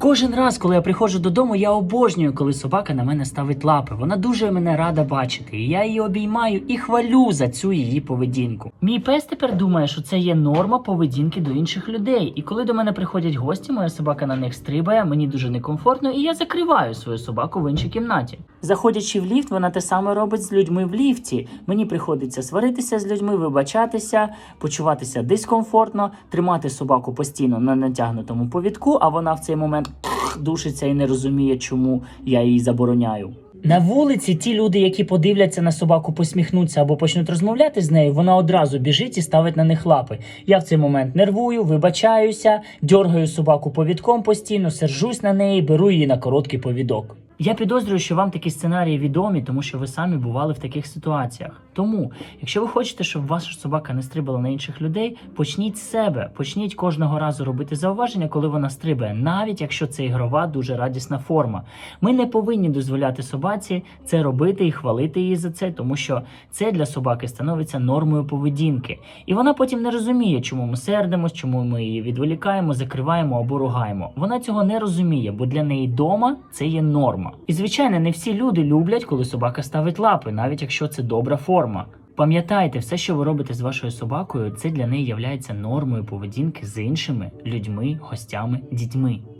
Кожен раз, коли я приходжу додому, я обожнюю, коли собака на мене ставить лапи. Вона дуже мене рада бачити. І я її обіймаю і хвалю за цю її поведінку. Мій пес тепер думає, що це є норма поведінки до інших людей. І коли до мене приходять гості, моя собака на них стрибає, мені дуже некомфортно, і я закриваю свою собаку в іншій кімнаті. Заходячи в ліфт, вона те саме робить з людьми в ліфті. Мені приходиться сваритися з людьми, вибачатися, почуватися дискомфортно, тримати собаку постійно на натягнутому повідку, а вона в цей момент душиться і не розуміє, чому я її забороняю. На вулиці ті люди, які подивляться на собаку, посміхнуться або почнуть розмовляти з нею, вона одразу біжить і ставить на них лапи. Я в цей момент нервую, вибачаюся, дьоргаю собаку повідком постійно, сержусь на неї, беру її на короткий повідок. Я підозрюю, що вам такі сценарії відомі, тому що ви самі бували в таких ситуаціях. Тому, якщо ви хочете, щоб ваша собака не стрибала на інших людей, почніть з себе, почніть кожного разу робити зауваження, коли вона стрибає, навіть якщо це ігрова, дуже радісна форма. Ми не повинні дозволяти собаці це робити і хвалити її за це, тому що це для собаки становиться нормою поведінки. І вона потім не розуміє, чому ми сердимось, чому ми її відволікаємо, закриваємо або ругаємо. Вона цього не розуміє, бо для неї дома це є норма. І звичайно, не всі люди люблять, коли собака ставить лапи, навіть якщо це добра форма. Пам'ятайте, все, що ви робите з вашою собакою, це для неї являється нормою поведінки з іншими людьми, гостями, дітьми.